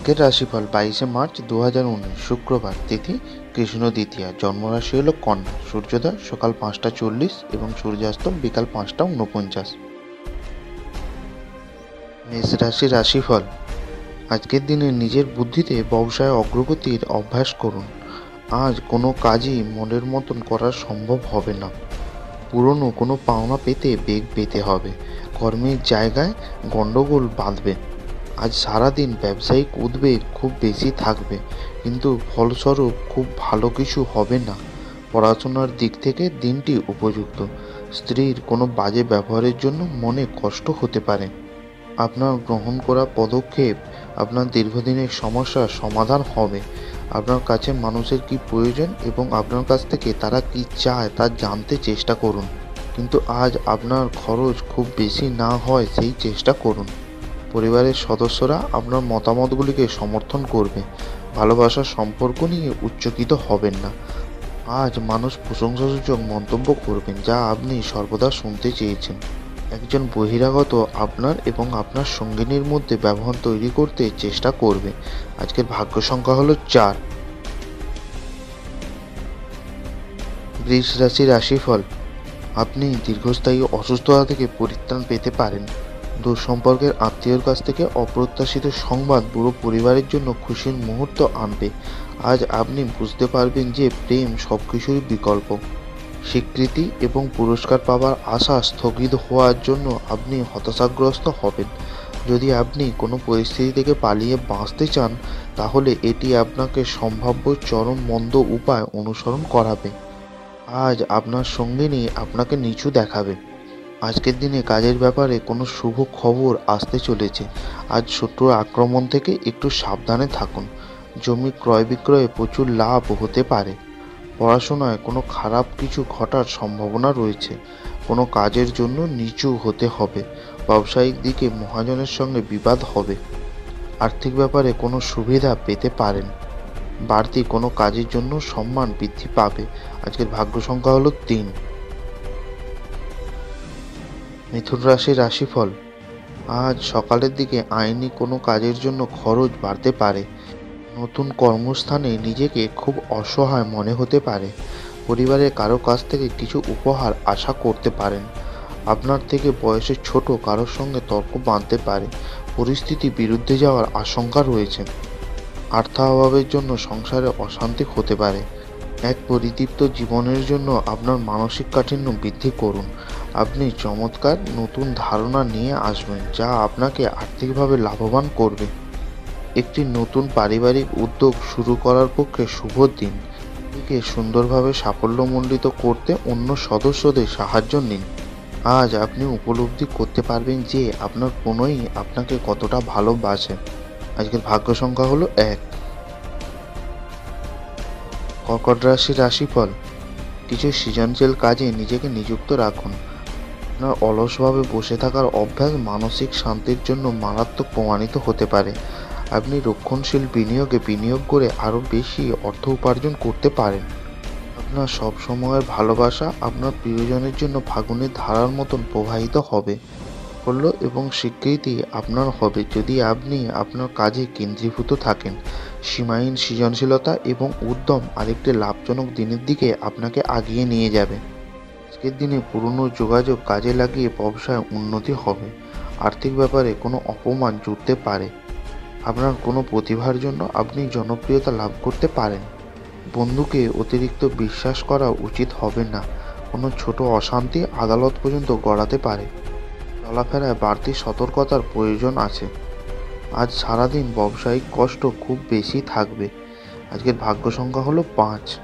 আজকের রাশিফল বাইশে মার্চ দু হাজার উনিশ, শুক্রবার, তিথি, কৃষ্ণ দ্বিতীয়া, জন্মরাশি হল কন্যা, সূর্যোদয় সকাল পাঁচটা চল্লিশ এবং সূর্যাস্ত বিকাল পাঁচটা উনপঞ্চাশ মেষ রাশির রাশিফল, আজকের দিনে নিজের বুদ্ধিতে ব্যবসায় অগ্রগতির অভ্যাস করুন। আজ কোনো কাজই মনের মতন করা সম্ভব হবে না। পুরনো কোনো পাওনা পেতে বেগ পেতে হবে। কর্মের জায়গায় গণ্ডগোল বাঁধবে। আজ সারাদিন ব্যবসায়িক উদ্বেগ খুব বেশি থাকবে, কিন্তু ফলস্বরূপ খুব ভালো কিছু হবে না। পড়াশোনার দিক থেকে দিনটি উপযুক্ত। স্ত্রীর কোনো বাজে ব্যবহারের জন্য মনে কষ্ট হতে পারে। আপনার গ্রহণ করা পদক্ষেপ আপনার দীর্ঘদিনের সমস্যার সমাধান হবে। আপনার কাছে মানুষের কি প্রয়োজন এবং আপনার কাছ থেকে তারা কি চায় তা জানতে চেষ্টা করুন। কিন্তু আজ আপনার খরচ খুব বেশি না হয় সেই চেষ্টা করুন। পরিবারের সদস্যরা আপনার মতামতগুলিকে সমর্থন করবে। ভালোবাসার সম্পর্ক নিয়ে উচ্চকিত হবেন না। আজ মানুষ প্রশংসাসূচক মন্তব্য করবেন, যা আপনি সর্বদা শুনতে চেয়েছেন। একজন বহিরাগত আপনার এবং আপনার সঙ্গিনীর মধ্যে ব্যবহার তৈরি করতে চেষ্টা করবে। আজকের ভাগ্য সংখ্যা হলো চার। বৃষ রাশি রাশিফল, আপনি দীর্ঘস্থায়ী অসুস্থতা থেকে পরিত্রাণ পেতে পারেন। দূর সম্পর্কের আত্মীয়র কাছ থেকে অপ্রত্যাশিত সংবাদ পুরো পরিবারের জন্য খুশির মুহূর্ত আনবে। আজ আপনি বুঝতে পারবেন যে প্রেম সব কিছুরই বিকল্প। স্বীকৃতি এবং পুরস্কার পাওয়ার আশা স্থগিত হওয়ার জন্য আপনি হতাশাগ্রস্ত হবেন। যদি আপনি কোনো পরিস্থিতি থেকে পালিয়ে বাঁচতে চান, তাহলে এটি আপনাকে সম্ভাব্য চরম মন্দ উপায় অনুসরণ করাবে। আজ আপনার সঙ্গিনী আপনাকে নিচু দেখাবে। আজকের দিনে কাজের ব্যাপারে কোনো শুভ খবর আসতে চলেছে। আজ শত্রুর আক্রমণ থেকে একটু সাবধানে থাকুন। জমি ক্রয় বিক্রয়ে প্রচুর লাভ হতে পারে। পড়াশোনায় কোনো খারাপ কিছু ঘটার সম্ভাবনা রয়েছে। কোনো কাজের জন্য নিচু হতে হবে। ব্যবসায়িক দিকে মহাজনের সঙ্গে বিবাদ হবে। আর্থিক ব্যাপারে কোনো সুবিধা পেতে পারেন। বাড়তি কোনো কাজের জন্য সম্মান বৃদ্ধি পাবে। আজকের ভাগ্য সংখ্যা হলো তিন। মিথুন রাশির রাশিফল। আজ সকালের দিকে আইনি কোনো কাজের জন্য খরচ বাড়তে পারে। নতুন কর্মস্থানে নিজেকে খুব অসহায় মনে হতে পারে। পরিবারের কারও কাছ থেকে কিছু উপহার আশা করতে পারেন। আপনার থেকে বয়সে ছোট কারোর সঙ্গে তর্ক বাঁধতে পারে। পরিস্থিতি বিরুদ্ধে যাওয়ার আশঙ্কা রয়েছে। অর্থাভাবের জন্য সংসারে অশান্তি হতে পারে। এক পরিতৃপ্ত জীবনের জন্য আপনার মানসিক কাঠিন্য বৃদ্ধি করুন। আপনি চমৎকার নতুন ধারণা নিয়ে আসবেন, যা আপনাকে আর্থিকভাবে লাভবান করবে। একটি নতুন পারিবারিক উদ্যোগ শুরু করার পক্ষে শুভ দিন। এটিকে সুন্দরভাবে সাফল্যমণ্ডিত করতে অন্য সদস্যদের সাহায্য নিন। আজ আপনি উপলব্ধি করতে পারবেন যে আপনার কোনোই আপনাকে কতটা ভালোবাসে। আজকের ভাগ্য সংখ্যা হলো এক। কর্কট রাশির রাশিফল। কিছু সৃজনশীল কাজে নিজেকে নিযুক্ত রাখুন। আপনার অলসভাবে বসে থাকার অভ্যাস মানসিক শান্তির জন্য মারাত্মক প্রমাণিত হতে পারে। আপনি রক্ষণশীল বিনিয়োগে বিনিয়োগ করে আরও বেশি অর্থ উপার্জন করতে পারেন। আপনার সব সময়ের ভালোবাসা আপনার প্রিয়জনের জন্য ফাগুনের ধারার মতন প্রবাহিত হবে। সাফল্য এবং স্বীকৃতি আপনার হবে যদি আপনি আপনার কাজে কেন্দ্রীভূত থাকেন। সীমাহীন সৃজনশীলতা এবং উদ্যম আরেকটি লাভজনক দিনের দিকে আপনাকে আগিয়ে নিয়ে যাবে। আজকের দিনে পুরনো যোগাযোগ কাজে লাগিয়ে ব্যবসায় উন্নতি হবে। আর্থিক ব্যাপারে কোনো অপমান জুটতে পারে। আপনার কোনো প্রতিভার জন্য আপনি জনপ্রিয়তা লাভ করতে পারেন। বন্ধুকে অতিরিক্ত বিশ্বাস করা উচিত হবে না। কোনো ছোট অশান্তি আদালত পর্যন্ত গড়াতে পারে। চলাফেরায় বাড়তি সতর্কতার প্রয়োজন আছে। আজ সারাদিন ব্যবসায়িক কষ্ট খুব বেশি থাকবে। আজকের ভাগ্য সংখ্যা হলো পাঁচ।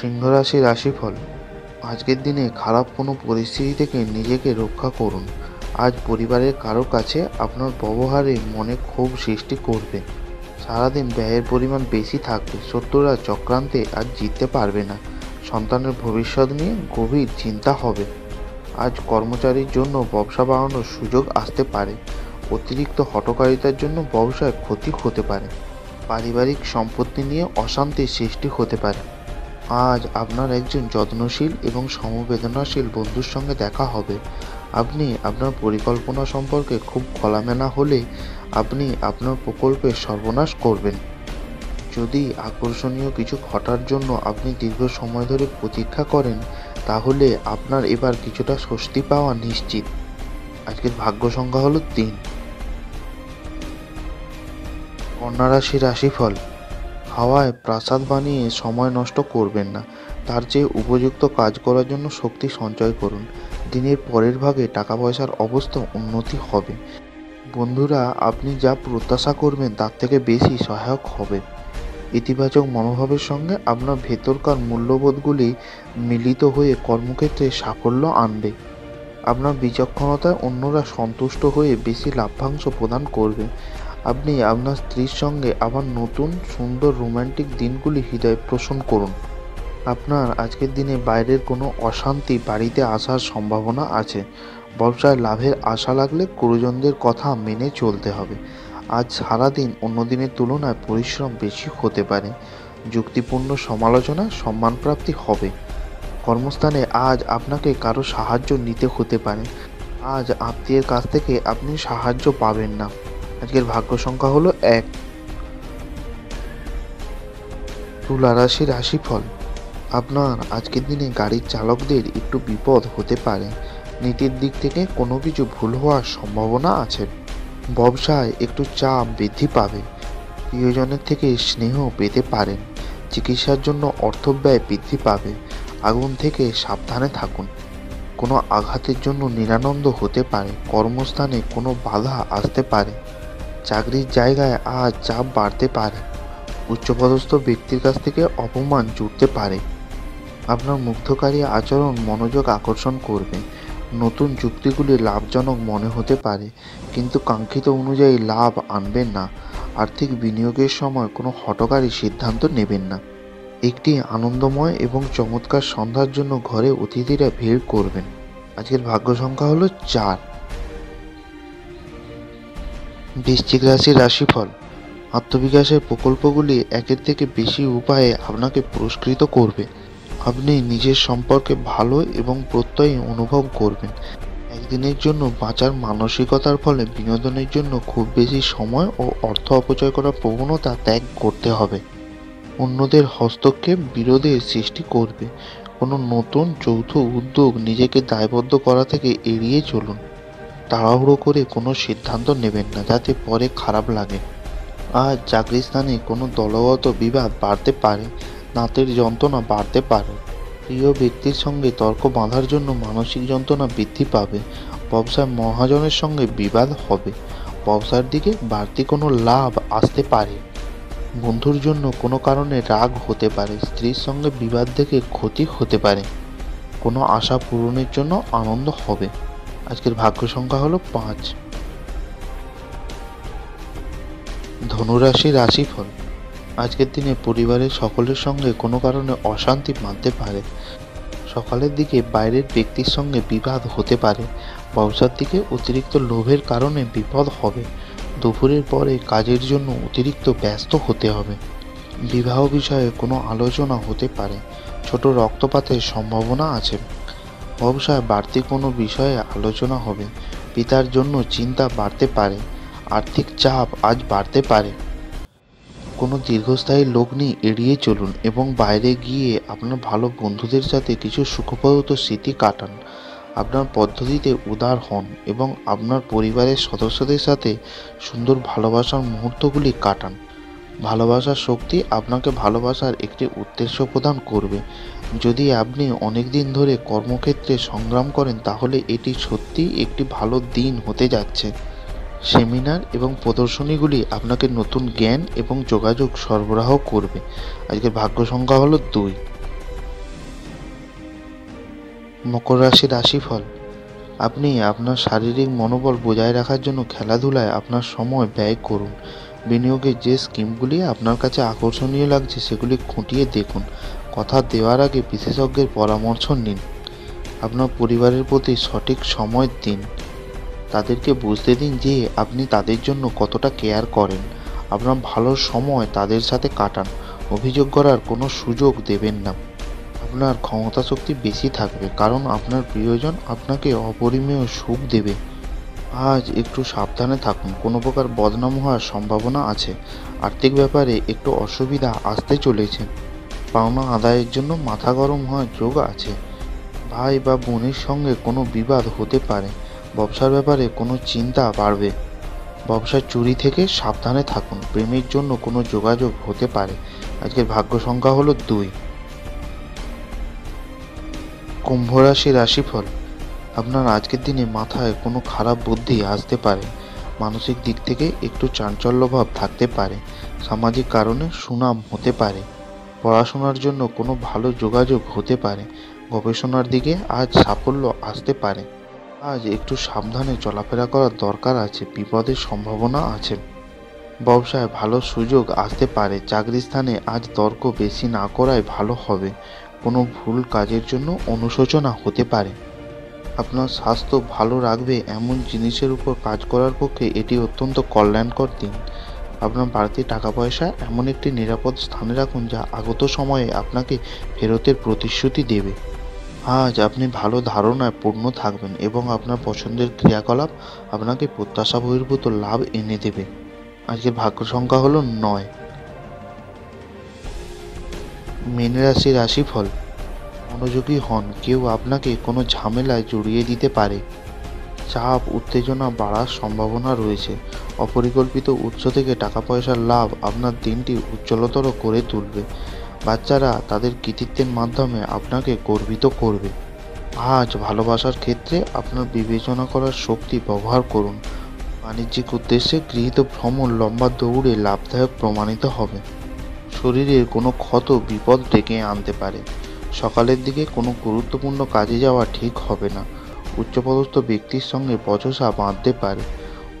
সিংহ রাশি রাশিফল, আজকের দিনে খারাপ কোনো পরিস্থিতি থেকে নিজেকে রক্ষা করুন। আজ পরিবারের কারও কাছে আপনার ব্যবহারে মনে ক্ষোভ সৃষ্টি করবে। সারাদিন ব্যয়ের পরিমাণ বেশি থাকবে, শত্রুরা চক্রান্তে আজ জিততে পারবে না। সন্তানের ভবিষ্যৎ নিয়ে গভীর চিন্তা হবে। আজ কর্মচারীর জন্য ব্যবসা বাড়ানোর সুযোগ আসতে পারে। অতিরিক্ত হটকারিতার জন্য ব্যবসায় ক্ষতি হতে পারে। পারিবারিক সম্পত্তি নিয়ে অশান্তির সৃষ্টি হতে পারে। আজ আপনার একজন যত্নশীল এবং সমবেদনাশীল বন্ধুর সঙ্গে দেখা হবে। আপনি আপনার পরিকল্পনা সম্পর্কে খুব খোলামেলা হলে আপনি আপনার প্রকল্পের সর্বনাশ করবেন। যদি আকর্ষণীয় কিছু ঘটার জন্য আপনি দীর্ঘ সময় ধরে প্রতীক্ষা করেন তাহলে আপনার এবার কিছুটা স্বস্তি পাওয়া নিশ্চিত। আজকের ভাগ্য সংখ্যা হলো তিন। কন্যা রাশি রাশিফল, হাওয়ায় প্রাসাদ বানিয়ে সময় নষ্ট করবেন না। তার চেয়ে উপযুক্ত কাজ করার জন্য শক্তি সঞ্চয় করুন। দিনের পরের ভাগে টাকা পয়সার অবস্থা উন্নতি হবে। বন্ধুরা, আপনি যা প্রত্যাশা করবেন তার থেকে বেশি সহায়ক হবে। ইতিবাচক মনোভাবের সঙ্গে আপনার ভেতরকার মূল্যবোধগুলি মিলিত হয়ে কর্মক্ষেত্রে সাফল্য আনবে। আপনার বিচক্ষণতায় অন্যরা সন্তুষ্ট হয়ে বেশি লাভ্যাংশ প্রদান করবে। আপনি আপনার স্ত্রীর সঙ্গে আবার নতুন, সুন্দর রোম্যান্টিক দিনগুলি হৃদয় পোষণ করুন। আপনার আজকের দিনে বাইরের কোনো অশান্তি বাড়িতে আসার সম্ভাবনা আছে। ব্যবসায় লাভের আশা লাগলে গুরুজনদের কথা মেনে চলতে হবে। আজ সারাদিন অন্য দিনের তুলনায় পরিশ্রম বেশি হতে পারে। যুক্তিপূর্ণ সমালোচনা সম্মানপ্রাপ্তি হবে। কর্মস্থানে আজ আপনাকে কারও সাহায্য নিতে হতে পারে। আজ আত্মীয়ের কাছ থেকে আপনি সাহায্য পাবেন না। আজকের ভাগ্য সংখ্যা হলো এক। তুলা রাশি রাশিফল। আপনার আজকের দিনে গাড়ির চালকদের একটু বিপদ হতে পারে। নীতির দিক থেকে কোনো কিছু ভুল হওয়ার সম্ভাবনা আছে। ব্যবসায় একটু চাপ বৃদ্ধি পাবে। প্রিয়জনের থেকে স্নেহ পেতে পারেন। চিকিৎসার জন্য অর্থ ব্যয় বৃদ্ধি পাবে। আগুন থেকে সাবধানে থাকুন। কোনো আঘাতের জন্য নিরানন্দ হতে পারে। কর্মস্থানে কোনো বাধা আসতে পারে। চাকরির জায়গায় আজ চাপ বাড়তে পারে। উচ্চপদস্থ ব্যক্তির কাছ থেকে অপমান জুটতে পারে। আপনার মুগ্ধকারী আচরণ মনোযোগ আকর্ষণ করবে। নতুন যুক্তিগুলি লাভজনক মনে হতে পারে, কিন্তু কাঙ্ক্ষিত অনুযায়ী লাভ আনবেন না। আর্থিক বিনিয়োগের সময় কোনো হটকারী সিদ্ধান্ত নেবেন না। একটি আনন্দময় এবং চমৎকার সন্ধ্যার জন্য ঘরে অতিথিরা ভিড় করবেন। আজকের ভাগ্য সংখ্যা হলো চার। বৃশ্চিক রাশির রাশিফল। আত্মবিকাশের প্রকল্পগুলি একের থেকে বেশি উপায়ে আপনাকে পুরস্কৃত করবে। আপনি নিজের সম্পর্কে ভালো এবং প্রত্যয়ী অনুভব করবেন। একদিনের জন্য বাঁচার মানসিকতার ফলে বিনোদনের জন্য খুব বেশি সময় ও অর্থ অপচয় করার প্রবণতা ত্যাগ করতে হবে। অন্যদের হস্তক্ষেপ বিরোধের সৃষ্টি করবে। কোনো নতুন যৌথ উদ্যোগ নিজেকে দায়বদ্ধ করা থেকে এড়িয়ে চলুন। তাড়াহুড়ো করে কোনো সিদ্ধান্ত নেবেন না, যাতে পরে খারাপ লাগে। আর চাকরি স্থানে কোনো দলগত বিবাদ বাড়তে পারে। দাঁতের যন্ত্রণা বাড়তে পারে। প্রিয় ব্যক্তির সঙ্গে তর্ক বাঁধার জন্য মানসিক যন্ত্রণা বৃদ্ধি পাবে। ব্যবসায় মহাজনের সঙ্গে বিবাদ হবে। ব্যবসার দিকে বাড়তি কোনো লাভ আসতে পারে। বন্ধুর জন্য কোনো কারণে রাগ হতে পারে। স্ত্রীর সঙ্গে বিবাদ দেখে ক্ষতি হতে পারে। কোনো আশা পূরণের জন্য আনন্দ হবে। আজকের ভাগ্য সংখ্যা হলো পাঁচ। ধনুরাশি রাশিফল। আজকের দিনে পরিবারের সকলের সঙ্গে কোনো কারণে অশান্তি বাঁধতে পারে। সকালের দিকে বাইরের ব্যক্তির সঙ্গে বিবাদ হতে পারে। ব্যবসার দিকে অতিরিক্ত লোভের কারণে বিপদ হবে। দুপুরের পরে কাজের জন্য অতিরিক্ত ব্যস্ত হতে হবে। বিবাহ বিষয়ে কোনো আলোচনা হতে পারে। ছোট রক্তপাতের সম্ভাবনা আছে। ব্যবসায় বাড়তি কোনো বিষয়ে আলোচনা হবে। পিতার জন্য চিন্তা বাড়তে পারে। আর্থিক চাপ আজ বাড়তে পারে। কোনো দীর্ঘস্থায়ী লগ্নি এড়িয়ে চলুন এবং বাইরে গিয়ে আপনার ভালো বন্ধুদের সাথে কিছু সুখপ্রদ স্মৃতি কাটান। আপনার পদ্ধতিতে উদার হন এবং আপনার পরিবারের সদস্যদের সাথে সুন্দর ভালোবাসার মুহূর্তগুলি কাটান। ভালোবাসার শক্তি আপনাকে ভালোবাসার একটি উদ্দেশ্য প্রদান করবে। যদি আপনি অনেক দিন ধরে কর্মক্ষেত্রে সংগ্রাম করেন, তাহলে এটি সত্যিই একটি ভালো দিন হতে যাচ্ছে। সেমিনার এবং প্রদর্শনীগুলি আপনাকে নতুন জ্ঞান এবং যোগাযোগ সরবরাহ করবে। আজকের ভাগ্য সংখ্যা হলো দুই। মকর রাশি রাশিফল। আপনি আপনার শারীরিক মনোবল বজায় রাখার জন্য খেলাধুলায় আপনার সময় ব্যয় করুন। বিনিয়োগের যে স্কিমগুলি আপনার কাছে আকর্ষণীয় লাগছে সেগুলি খুঁটিয়ে দেখুন। কথা দেওয়ার আগে বিশেষজ্ঞের পরামর্শ নিন। আপনার পরিবারের প্রতি সঠিক সময় দিন। তাদেরকে বুঝতে দিন যে আপনি তাদের জন্য কতটা কেয়ার করেন। আপনার ভালো সময় তাদের সাথে কাটান। অভিযোগ করার কোনো সুযোগ দেবেন না। আপনার ক্ষমতা শক্তি বেশি থাকবে, কারণ আপনার প্রিয়জন আপনাকে অপরিমেয় সুখ দেবে। আজ একটু সাবধানে থাকুন। কোনো প্রকার বদনাম হওয়ার সম্ভাবনা আছে। আর্থিক ব্যাপারে একটু অসুবিধা আসতে চলেছে। পাওনা আদায়ের জন্য মাথা গরম হওয়ার যোগ আছে। ভাই বা বোনের সঙ্গে কোনো বিবাদ হতে পারে। ব্যবসার ব্যাপারে কোনো চিন্তা বাড়বে। ব্যবসার চুরি থেকে সাবধানে থাকুন, প্রেমের জন্য কোনো যোগাযোগ হতে পারে। আজকের ভাগ্য সংখ্যা হলো দুই। কুম্ভ রাশি রাশিফল, আপনার আজকের দিনে মাথায় কোনো খারাপ বুদ্ধি আসতে পারে। মানসিক দিক থেকে একটু চাঞ্চল্যভাব থাকতে পারে। সামাজিক কারণে সুনাম হতে পারে। পড়াশোনার জন্য কোনো ভালো যোগাযোগ হতে পারে। গবেষণার দিকে আজ সাফল্য আসতে পারে। আজ একটু সাবধানে চলাফেরা করার দরকার আছে, বিপদের সম্ভাবনা আছে। ব্যবসায় ভালো সুযোগ আসতে পারে, চাকরি স্থানে আজ তর্ক বেশি না করাই ভালো হবে। কোনো ভুল কাজের জন্য অনুশোচনা হতে পারে। আপনার স্বাস্থ্য ভালো রাখবে, এমন জিনিসের উপর কাজ করার পক্ষে এটি অত্যন্ত কল্যাণকর দিন। আপনার বাড়তি টাকা পয়সা এমন একটি নিরাপদ স্থানে রাখুন যা আগত সময়ে আপনাকে ফেরতের প্রতিশ্রুতি দেবে। আজ আপনি ভালো ধারণায় পূর্ণ থাকবেন এবং আপনার পছন্দের ক্রিয়াকলাপ আপনাকে প্রত্যাশা বহির্ভূত লাভ এনে দেবে। আজকের ভাগ্য সংখ্যা হলো নয়। মীন রাশি রাশিফল, মনোযোগী হন, কেউ আপনাকে কোনো ঝামেলায় জড়িয়ে দিতে পারে। চাপ, উত্তেজনা বাড়ার সম্ভাবনা রয়েছে। অপরিকল্পিত উৎস থেকে টাকা পয়সার লাভ আপনার দিনটি উজ্জ্বলতর করে তুলবে। বাচ্চারা তাদের কৃতিত্বের মাধ্যমে আপনাকে গর্বিত করবে। আজ ভালোবাসার ক্ষেত্রে আপনার বিবেচনা করার শক্তি ব্যবহার করুন। বাণিজ্যিক উদ্দেশ্যে গৃহীত ভ্রমণ লম্বা দৌড়ে লাভদায়ক প্রমাণিত হবে। শরীরের কোনো ক্ষত, বিপদ ডেকে আনতে পারে। সকালের দিকে কোনো গুরুত্বপূর্ণ কাজে যাওয়া ঠিক হবে না। উচ্চপদস্থ ব্যক্তির সঙ্গে বচসা বাঁধতে পারে।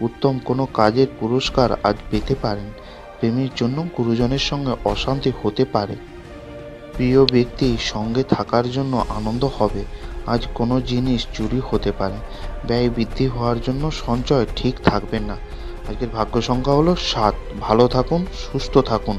উত্তম কোনো কাজের পুরস্কার আজ পেতে পারেন। প্রেমের জন্য গুরুজনের সঙ্গে অশান্তি হতে পারে। প্রিয় ব্যক্তি সঙ্গে থাকার জন্য আনন্দ হবে। আজ কোনো জিনিস চুরি হতে পারে। ব্যয় বৃদ্ধি হওয়ার জন্য সঞ্চয় ঠিক থাকবে না। আজকের ভাগ্য সংখ্যা হলো সাত। ভালো থাকুন, সুস্থ থাকুন।